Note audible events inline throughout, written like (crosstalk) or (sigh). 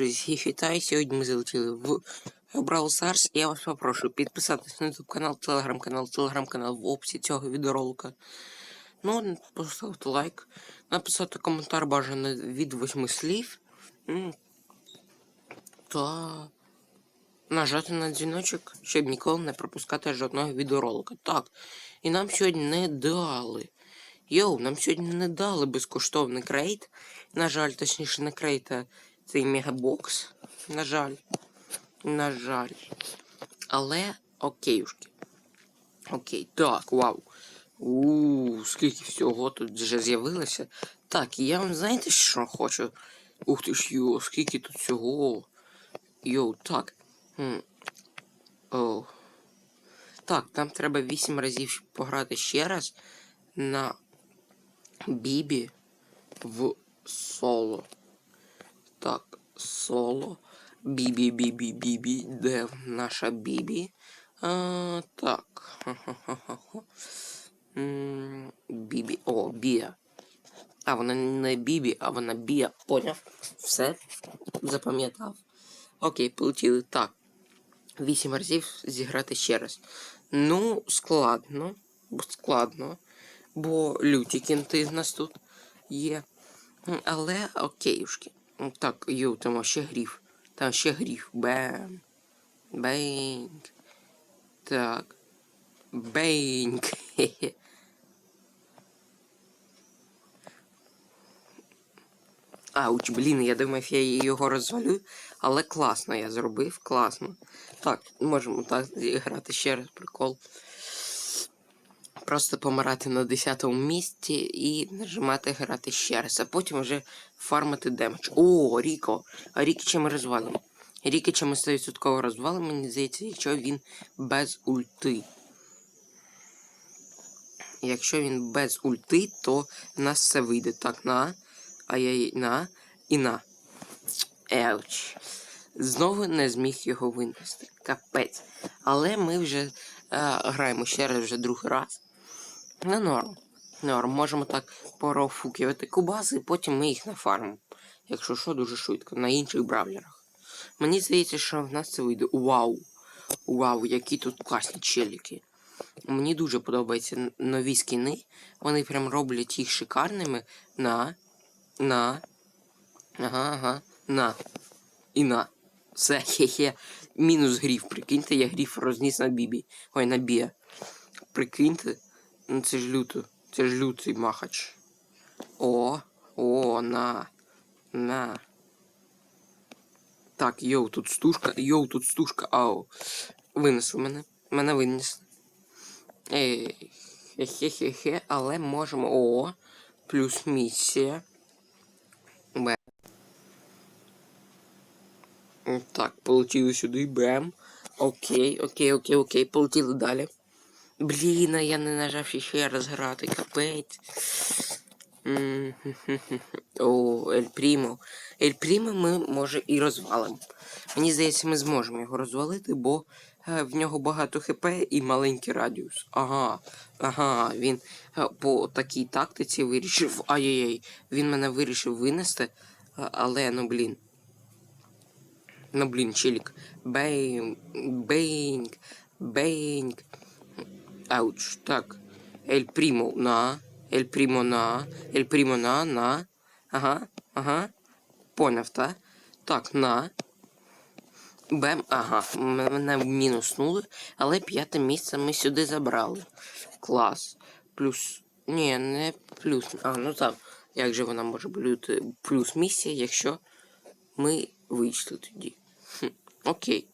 друзі, вітаю. Сьогодні ми залетіли в Brawl Stars. Я вас попрошу підписатись на YouTube канал, телеграм-канал, телеграм-канал в описі цього відеоролика. Ну, поставити лайк, написати коментар бажано від восьми слів. Та нажати на дзвіночок, щоб ніколи не пропускати жодного відеоролика. Так. І нам сьогодні не дали. Йоу, нам сьогодні не дали безкоштовний крейт. На жаль, точніше, не крейт, а цей мегабокс. На жаль. На жаль. Але окейушки. Окей, так, вау. Ууу, скільки всього тут вже з'явилося. Так, я вам знаєте, що хочу? Ух ти ж йо, скільки тут всього. Йоу, так. Хм. О. Так, нам треба 8 разів пограти ще раз на Бібі в соло. Соло. Бібі, бібі, бібі. Де наша бібі? А, так. Бібі. О, Бія. А вона не Бібі, а вона Бія. Поняв? Все. Запам'ятав. Окей, полетіли. Так. Вісім разів зіграти ще раз. Ну, складно. Складно. Бо люті кінти в нас тут є. Але окейушки. М, Так, йоу, там ще гріф. Там ще гріф. Бем. Бейнг. Так. Бейнг. Хе-хе. (laughs) Ауч, блін, я думав, я його розвалю, але класно я зробив, класно. Так, можемо так зіграти ще раз прикол. Просто помирати на 10-му місці і нажимати грати ще раз, а потім вже фармити демедж. О, Ріко! А Ріки чи ми розвалимо? Ріки чи ми 100% розвалимо, мені здається, якщо він без ульти. Якщо він без ульти, то в нас все вийде. Так, на. Ай-яй, на і на. Елч. Знову не зміг його винести. Капець. Але ми вже е, граємо ще раз вже другий раз. Ну, норм. Норм. Можемо так порофукувати кубази, і потім ми їх нафармимо. Якщо що, дуже швидко, на інших бравлерах. Мені здається, що в нас це вийде. Вау! Вау, які тут класні челіки. Мені дуже подобаються нові скіни. Вони прям роблять їх шикарними на. На. Ага, ага. На. І на. Все, хе-хе. Мінус гріф. Прикиньте, я гріф розніс на бібі. Ой, на бія. Прикиньте. Ну це ж люто. Це ж лютий махач. О, о, на. На. Так, йоу, тут стужка. Йоу, тут стужка. Ау. Винесли мене. Мене винесли. Ей. Хе-хе-хе, але можемо. О. Плюс місія. Б. Так, полетіли сюди. Бем. Окей, окей, окей, окей. Полетіли далі. Блін, а я не нажав ще раз грати, капець. О, Ель Прімо. Ель Прімо ми, може, і розвалимо. Мені здається, ми зможемо його розвалити, бо е, в нього багато хп і маленький радіус. Ага, ага, він е, по такій тактиці вирішив. Ай-яй-яй, він мене вирішив винести, е, але ну блін. Ну блін, чилік. Бейнг, бейнг, бейнг. Ауч, так. Ель Прімо на. Ель Прімо на. Ель Прімо на, на. Ага, ага. Поняв, та? Так, на. Бем, ага, мене мінуснули, але п'яте місце ми сюди забрали. Клас. Плюс. Ні, не плюс. А, ну там. Як же вона може бути плюс місія, якщо ми вийшли тоді? Хм, окей.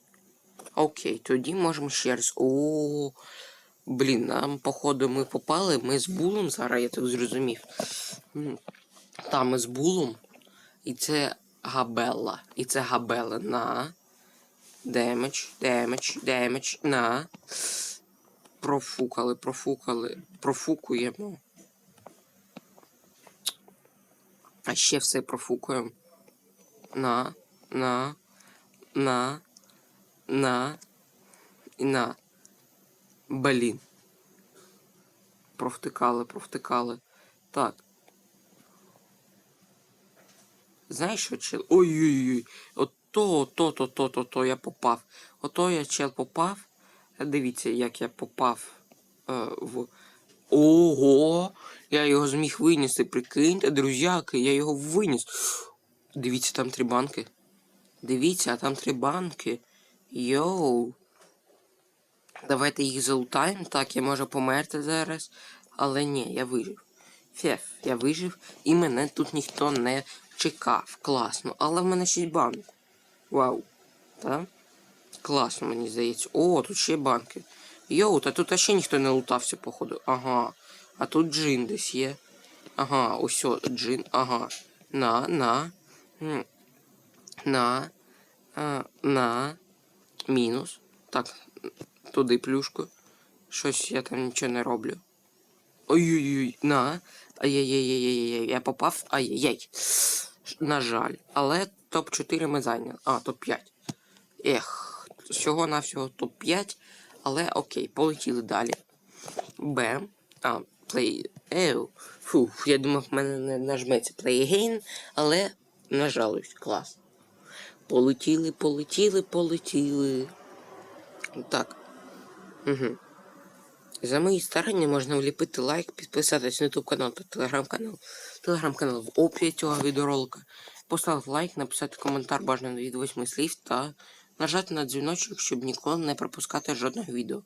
Окей, тоді можемо ще раз. О, блін, нам, походу, ми попали. Ми з булом зараз, я так зрозумів. М, Та, ми з булом. І це габелла. І це габелла на. Демедж, демедж, демедж, на. Профукали, профукали, профукуємо. А ще все профукуємо. На, на, на, на і на. Блін. Провтикали, провтикали. Так. Знаєш що, чел? Ой-ой-ой. Ото, то, то, то, то, то я попав. Ото я чел попав. Дивіться, як я попав е, в. Ого! Я його зміг винести, прикиньте, друзяки, я його виніс. Дивіться, там три банки. Дивіться, а там три банки. Йоу. Давайте їх залутаємо. Так, я можу померти зараз. Але ні, я вижив. Феф, я вижив і мене тут ніхто не чекав. Класно. Але в мене 6 банк. Вау. Так? Класно, мені здається. О, тут ще банки. Йоу, та тут ще ніхто не лутався, походу. Ага. А тут джин десь є. Ага, ось джин. Ага. На, на. На. А, на. Мінус. Так, туди плюшку. Щось я там нічого не роблю. Ой-ой-ой, на. Ай-яй-яй-яй-яй. Я попав. Ай-яй-яй. На жаль. Але топ-4 ми зайняли. А, топ-5. Ех, всього навсього топ-5. Але окей, полетіли далі. Б. А, play. Еу. Фу, я думав, в мене не нажметься play again, але не жалуюсь. Клас. Полетіли, полетіли, полетіли. Так. Угу. За мої старання можна вліпити лайк, підписатись на YouTube канал та телеграм-канал. Телеграм-канал в описі цього відеоролика. Поставити лайк, написати коментар бажано від восьми слів та нажати на дзвіночок, щоб ніколи не пропускати жодного відео.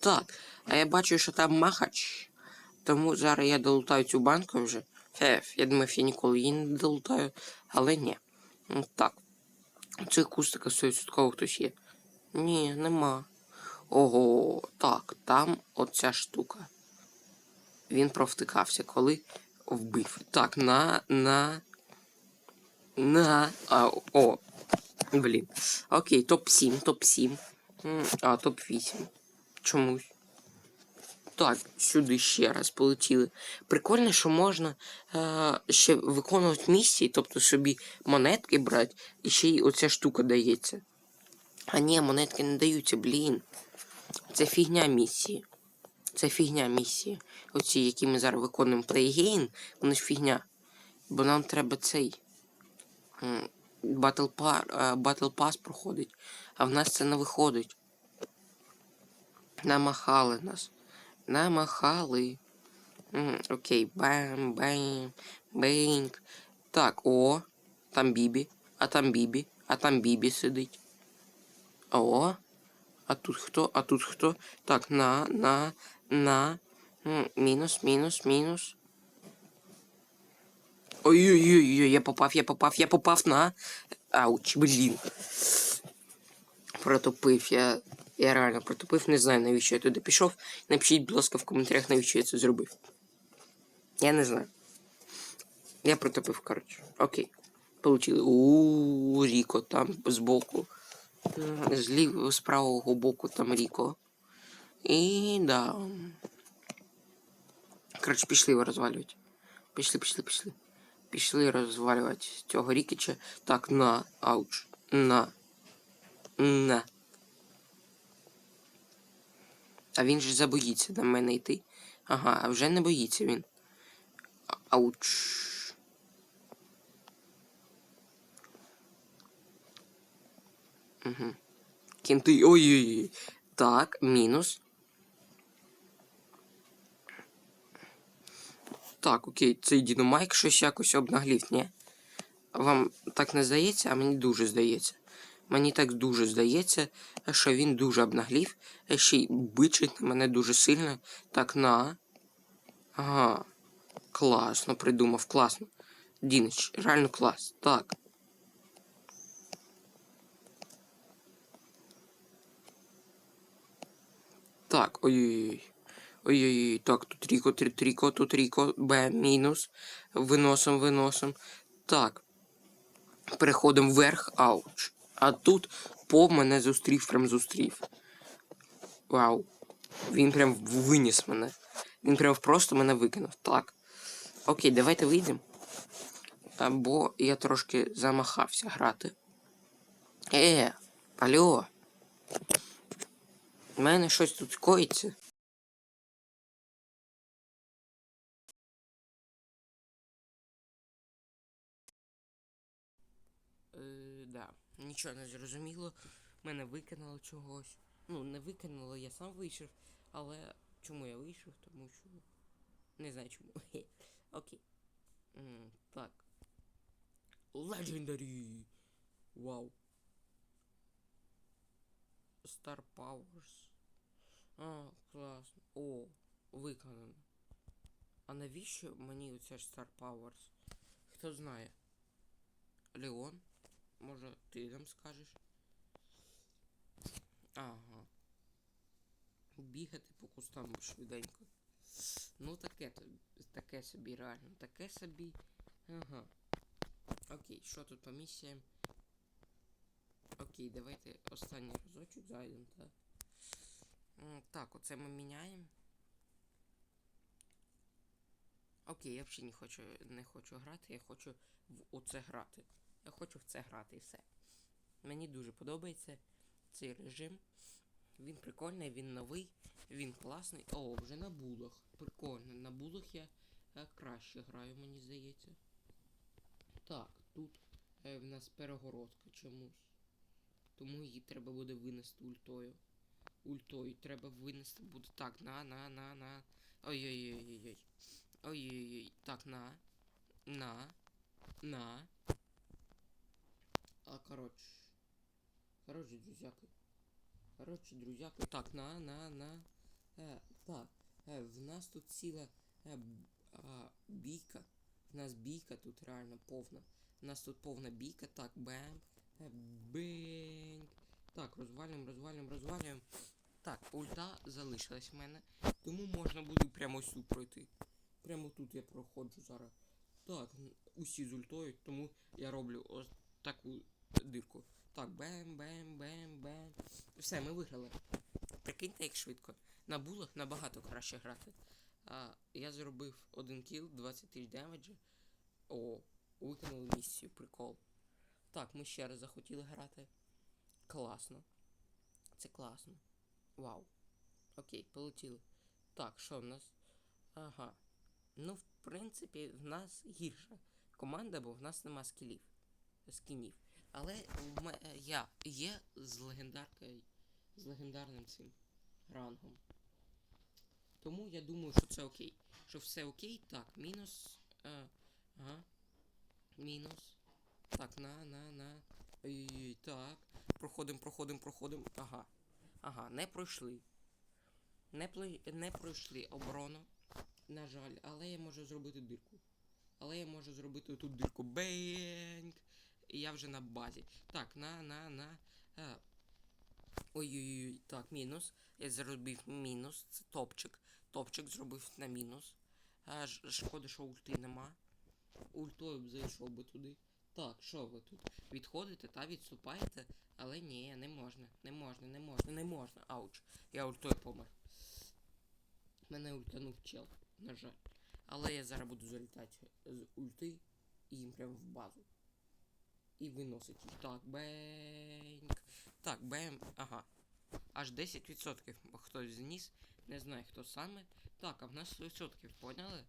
Так, а я бачу, що там махач. Тому зараз я долутаю цю банку вже. Феф, я думав, я ніколи її не долутаю, але ні. Так. Цих кустика 100% хтось є. Ні, нема. Ого, так, там оця штука. Він провтикався, коли вбив. Так, на, на. На. А, о. Блін. Окей, топ-7, топ-7. А, топ-8. Чомусь. Так, сюди ще раз полетіли. Прикольно, що можна е, ще виконувати місії, тобто собі монетки брати, і ще й оця штука дається. А ні, монетки не даються, блін. Це фігня місії. Це фігня місії. Оці, які ми зараз виконуємо плейгейн, вони ж фігня. Бо нам треба цей. е, Battle Pass проходить. А в нас це не виходить. Намахали нас. Намахали. Окей, бам, бам, бенк. Так, о, там Бібі, а там Бібі, а там Бібі сидить. О, а тут хто? А тут хто? Так, на, на, на. Мінус, мінус, мінус. Ой-ой-ой, я попав, я попав, я попав на. Ауч, блін. Протопив, я. Я реально протопив, не знаю, навіщо я туди пішов. Напишіть, будь ласка, в коментарях, навіщо я це зробив. Я не знаю. Я протопив, коротше. Окей. Получили. У Ріко там збоку. М, З лів... з правого боку там Ріко. І да. Коротше, пішли його розвалювати. Пішли, пішли, пішли. Пішли розвалювати цього Рікіча. Так, на, ауч. На. На. А він же забоїться до мене йти. Ага, а вже не боїться він. Ауч. Угу. Кінти. Ой-ой-ой. Так, мінус. Так, окей, цей діномайк щось якось обнаглів, ні? Вам так не здається, а мені дуже здається. Мені так дуже здається, що він дуже обнаглів, ще й бичить на мене дуже сильно. Так, на. Ага. Класно придумав, класно. Дінич, реально клас. Так. Так, ой-ой-ой. Ой-ой-ой, так, тут Ріко, тут Ріко, тут Ріко, Б, мінус. Виносом, виносом. Так. Переходимо вверх, ауч. А тут по мене зустрів, прям зустрів. Вау. Він прям виніс мене. Він прям просто мене викинув. Так. Окей, давайте вийдемо. Бо я трошки замахався грати. Е, алло. У мене щось тут коїться. да, нічого не зрозуміло. Мене викинуло чогось. Ну, не викинуло, я сам вийшов, але чому я вийшов? Тому що. Не знаю чому. (laughs) Окей. Так. Legendary! Вау. Star Powers. А, класно. О, виконано. А навіщо мені оця ж Star Powers? Хто знає? Леон? Може, ти нам скажеш? Ага. Бігати по кустам швиденько. Ну таке таке собі реально. Таке собі. Ага. Окей, що тут по місіям? Окей, давайте останній разочок зайдемо, так. Так, оце ми міняємо. Окей, я взагалі не хочу, не хочу грати, я хочу в оце грати. Я хочу в це грати і все. Мені дуже подобається цей режим. Він прикольний, він новий, він класний. О, вже на булах. Прикольно. На булах я е, краще граю, мені здається. Так, тут е, в нас перегородка чомусь. Тому її треба буде винести ультою. Ультою треба винести буде. Так, на, на, на, на. Ой-ой-ой-ой-ой. Ой-ой-ой. Так, на. На. На. А, коротше. Коротше, друзяки. Коротше, друзяки. Так, на, на, на. Е, так. Е, в нас тут ціла е, а, бійка. В нас бійка тут реально повна. У нас тут повна бійка. Так, бем. Бинг. Так, розвалюємо, розвалюємо, розвалюємо. Так, ульта залишилась в мене. Тому можна буде прямо сюди пройти. Прямо тут я проходжу зараз. Так, усі з ультою, тому я роблю ось таку дирку. Так, бем, бем, бем, бем. Все, ми виграли. Прикиньте, як швидко. На булах набагато краще грати. А, я зробив один кіл, 20 тисяч демеджа. О, виконали місію, прикол. Так, ми ще раз захотіли грати. Класно. Це класно. Вау. Окей, полетіли. Так, що в нас? Ага. Ну, в принципі, в нас гірша команда, бо в нас нема скілів. Скінів. Але я є з легендаркою. З легендарним цим рангом. Тому я думаю, що це окей. Що все окей. Так, мінус. Е, ага. Мінус. Так, на, на, на. Ой-ой-ой, так. Проходимо, проходимо, проходимо. Ага. Ага, не пройшли. Не, плей- не пройшли оборону. На жаль, але я можу зробити дирку. Але я можу зробити тут дирку. Бенг! І я вже на базі. Так, на, на, на. Ой-ой-ой, так, мінус. Я зробив мінус. Це топчик. Топчик зробив на мінус. Ж- шкода, що ульти нема. Ультою б зайшов би туди. Так, що ви тут? Відходите та відступаєте? Але ні, не можна, не можна, не можна, не можна. Ауч. Я ультою помер. Мене ультанув чел, на жаль. Але я зараз буду залітати з ульти і їм прямо в базу. І виносить їх. Так, беньк. Так, бем. Ага. Аж 10% хтось зніс. Не знаю хто саме. Так, а в нас 100%, поняли?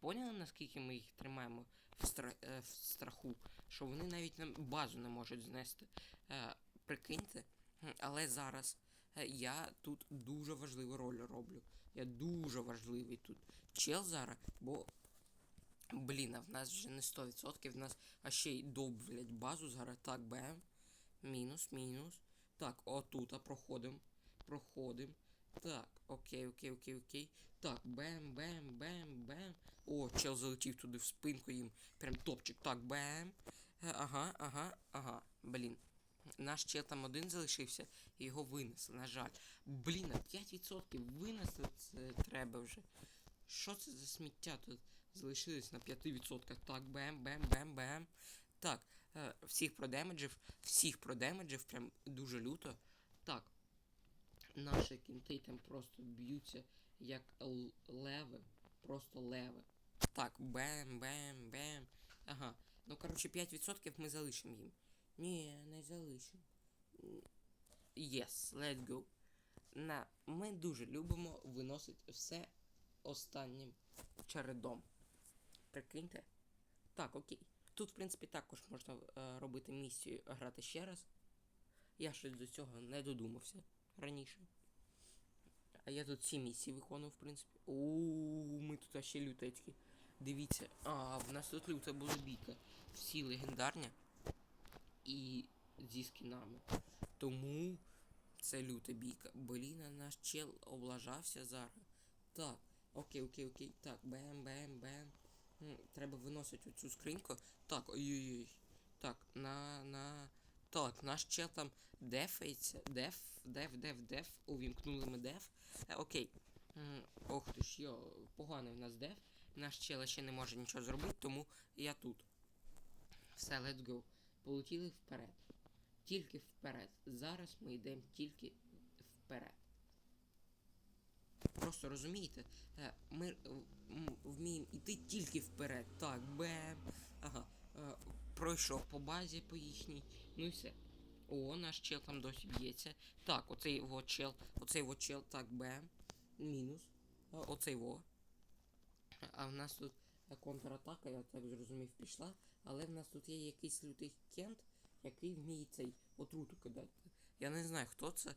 Поняли, наскільки ми їх тримаємо в, стра... е, в страху, що вони навіть нам базу не можуть знести. Е, прикиньте, але зараз е, я тут дуже важливу роль роблю. Я дуже важливий тут. Чел зараз, бо. Блін, а в нас вже не 100%, в нас а ще й довблять базу зараз. Так, бем. Мінус, мінус. Так, отут, а проходим. Проходим. Так, окей, окей, окей, окей. Так, бем, бем, бем, бем. О, чел залетів туди в спинку їм. Прям топчик. Так, бем. Е, Ага, ага, ага. Блін. Наш чел там один залишився, і його винесли, на жаль. Блін, а 5% винесли це треба вже. Що це за сміття тут залишилось на 5%? Так, бем, бем, бем, бем. Так, е, всіх продемеджив, всіх продемеджив, прям дуже люто. Так. Наші кінти там просто б'ються як леви. Просто леви. Так, бем, бем, бем. Ага. Ну, коротше, 5% ми залишимо їм. Ні, не залишимо. Yes, let's go. На, ми дуже любимо виносити все останнім чередом. Прикиньте. Так, окей. Тут, в принципі, також можна е, робити місію грати ще раз. Я щось до цього не додумався раніше. А я тут всі місії виконував, в принципі. Оу, ми тут ще лютецькі. Дивіться. А, в нас тут люта була бійка. Всі легендарні. І зі скінами. Тому це люта бійка. Блін, наш чел облажався зараз. Так, окей, окей, окей. Так, бем, бем, бем. Треба виносити оцю скриньку. Так, ой-ой-ой. Так, на, на. Так, наш чел там дефається. Деф, деф, деф, деф. Увімкнули ми деф. Е, окей. Ох ти ж йо, поганий в нас деф. Наш чел ще не може нічого зробити, тому я тут. Все, let's go. Полетіли вперед. Тільки вперед. Зараз ми йдемо тільки вперед. Просто розумієте, е, ми е, вміємо йти тільки вперед. Так, бем. Ага. е, Пройшов по базі по їхній. Ну і все. О, наш чел там досі б'ється. Так, оцей во чел, оцей во чел, так, бем. Мінус. Оцей во. А в нас тут контратака, я так зрозумів, пішла. Але в нас тут є якийсь лютий кент, який вміє цей отруту кидати. Я не знаю, хто це.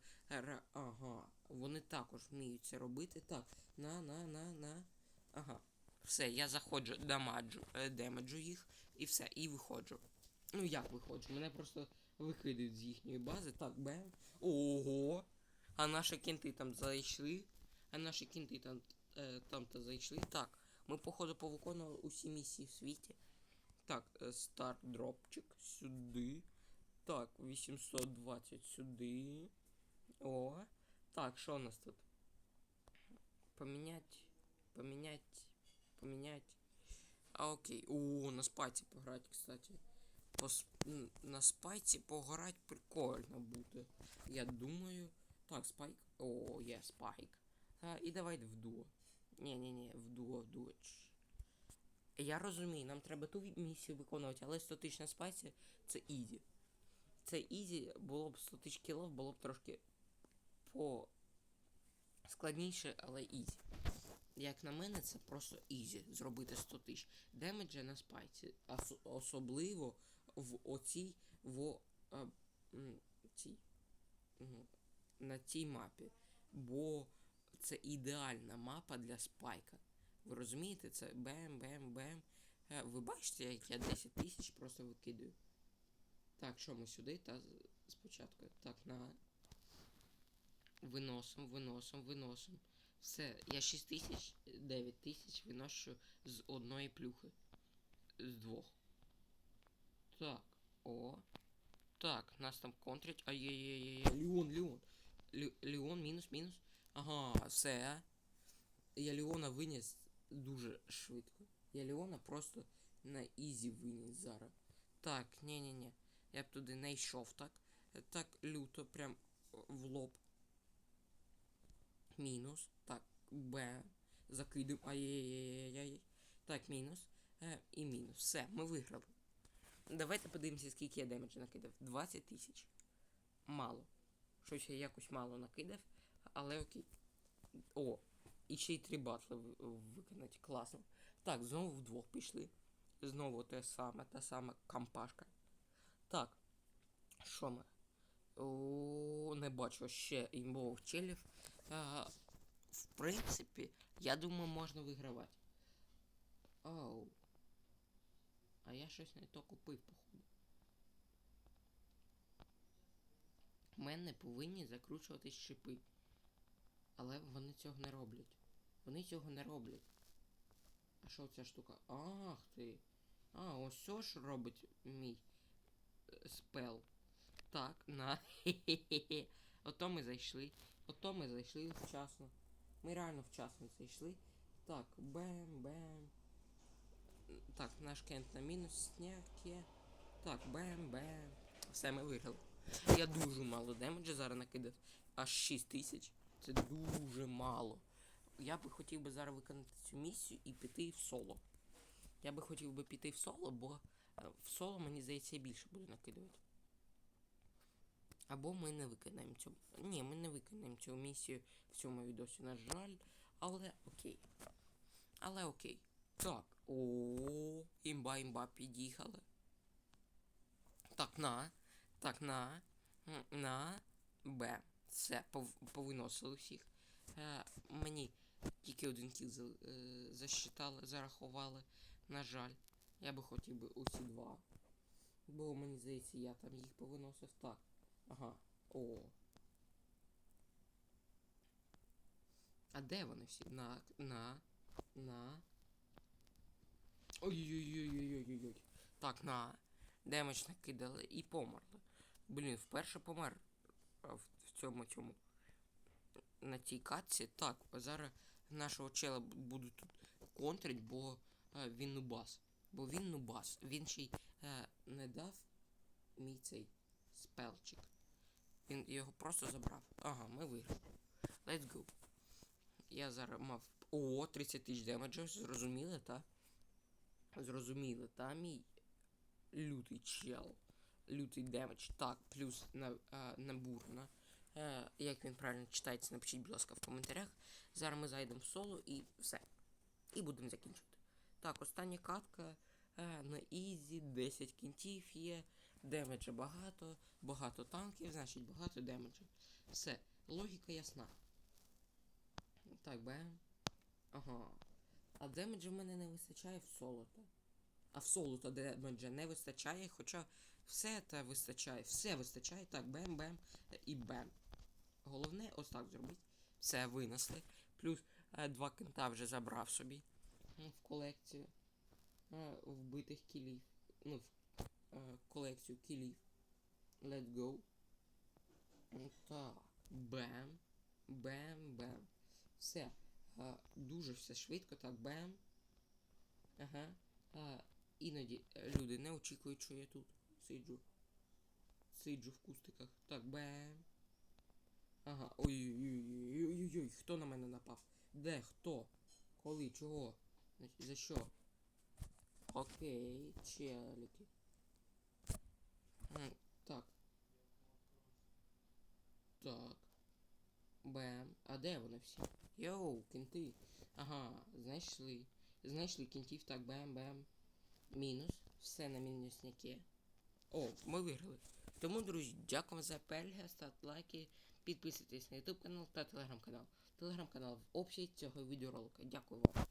Ага. Вони також вміють це робити. Так, на, на, на, на. Ага. Все, я заходжу, дамаджу, е, демеджу їх, і все, і виходжу. Ну як виходжу? Мене просто викидають з їхньої бази. Так, бем. Ого! А наші кінти там зайшли. А наші кінти там, е, там то зайшли. Так, ми, походу, повиконували усі місії в світі. Так, е, старт дропчик сюди. Так, 820 сюди. О. Так, що у нас тут? Помінять. Помінять. Помінять. А окей. О, на спайці пограти, кстати. По На спайці пограти прикольно буде. Я думаю. Так, спайк. О, є спайк. А, і давайте в дуо. Ні-ні-ні, в дуо, в дуо. Я розумію, нам треба ту місію виконувати, але 100 тисяч на спайці це ізі. Це ізі, було б 100 тисяч кілов, було б трошки по складніше, але ізі. Як на мене, це просто ізі зробити 100 тисяч. Демеджа на спайці. Ос- особливо в оцій в а, цій, на цій мапі. Бо це ідеальна мапа для спайка. Ви розумієте, це бем-бем-бем. Е, Ви бачите, як я 10 тисяч просто викидаю. Так, що ми сюди та спочатку. Так, на. Виносом, виносом, виносом. Все, я 6 тисяч, 9 тисяч виношу з одної плюхи. З двох. Так, о. Так, нас там контрять. Ай-яй-яй-яй. Леон. Ле- Леон, мінус, мінус. Ага, все. Я Леона виніс дуже швидко. Я Леона просто на ізі виніс зараз. Так, ні-ні-ні. Я б туди не йшов так. Так люто, прям в лоб. Мінус. Так, Б. Закидуємо. Ай-яй-яй-яй. Так, мінус. Е, і мінус. Все, ми виграли. Давайте подивимося, скільки я демеджа накидав. 20 тисяч. Мало. Щось я якось мало накидав, але окей. О, і ще й три батли ви- виконати. Класно. Так, знову вдвох пішли. Знову те саме, та сама кампашка. Так. Що ми? О, не бачу ще імбових челів. А, в принципі, я думаю, можна вигравати. Оу. А я щось не то купив, походу. У мене повинні закручуватись шипи. Але вони цього не роблять. Вони цього не роблять. А що ця штука? Ах ти. А, ось що ж робить мій е, спел. Так, на. (laughs) Ото ми зайшли. Ото ми зайшли вчасно. Ми реально вчасно зайшли. Так, бем, бем. Так, наш кент на мінус сняке. Так, бем, бем. Все, ми виграли. Я дуже мало демеджа зараз накидав. Аж 6 тисяч. Це дуже мало. Я би хотів би зараз виконати цю місію і піти в соло. Я би хотів би піти в соло, бо е, в соло, мені здається, більше буде накидувати. Або ми не виконаємо цю. Ні, ми не виконаємо цю місію в цьому відосі, на жаль. Але окей. Але окей. Так. О, імба імба під'їхали. Так, на. Так, на. На. Б. Пов, повиносили всіх. Е, мені тільки один кіл за, е, засчитали, зарахували. На жаль. Я би хотів би усі два. Бо мені здається, я там їх повиносив. Так. Ага. О. А де вони всі? На. На. На. Ой-ой-ой-ой-ой-ой-ой. Так, на. Демедж накидали і померли. Блін, вперше помер в цьому цьому. На цій катці. Так, зараз нашого чела б- будуть тут контрить, бо е, він нубас. Бо він нубас. Він ще й е, не дав мій цей спелчик. Він його просто забрав. Ага, ми виграли. Let's go. Я зараз мав. О, 30 тисяч демеджів, зрозуміли, та? Зрозуміли, та мій лютий чел. Лютий демедж. Так, плюс на, а, на бурна. Е, як він правильно читається, напишіть, будь ласка, в коментарях. Зараз ми зайдемо в соло і все. І будемо закінчувати. Так, остання катка е, на Ізі, 10 кінтів є, демеджа багато, багато танків, значить багато демеджа. Все, логіка ясна. Так, бем. Ага. А демеджа в мене не вистачає в солота. А в солота демеджа не вистачає, хоча все те вистачає, все вистачає. Так, бем-бем і бем. Головне ось так зробити. Все винесли. Плюс е, два кента вже забрав собі в колекцію е, вбитих кілів. Ну, в е, колекцію кілів. Let's go. Так. Бем. Бем, бем. Все. Е, дуже все швидко, так, бем. Ага. А, іноді е, люди не очікують, що я тут сиджу. Сиджу в кустиках. Так, бем. Ага. Ой-ой-ой-ой-ой-ой. Хто на мене напав? Де? Хто? Коли? Чого? За що? Окей, челіки. Так. Так. Бем. А де вони всі? Йоу, кінти. Ага, знайшли. Знайшли кінтів, так, бем-бем. Мінус. Все на мінусняке. О, ми виграли. Тому, друзі, дякую за перегляд, ставте лайки, підписуйтесь на YouTube канал та телеграм-канал. Телеграм-канал в описі цього відеоролика. Дякую вам.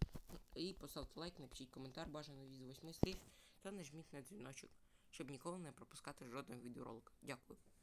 І поставте лайк, напишіть коментар, бажано від 8 слів та нажміть на дзвіночок, щоб ніколи не пропускати жодного відеоролика. Дякую.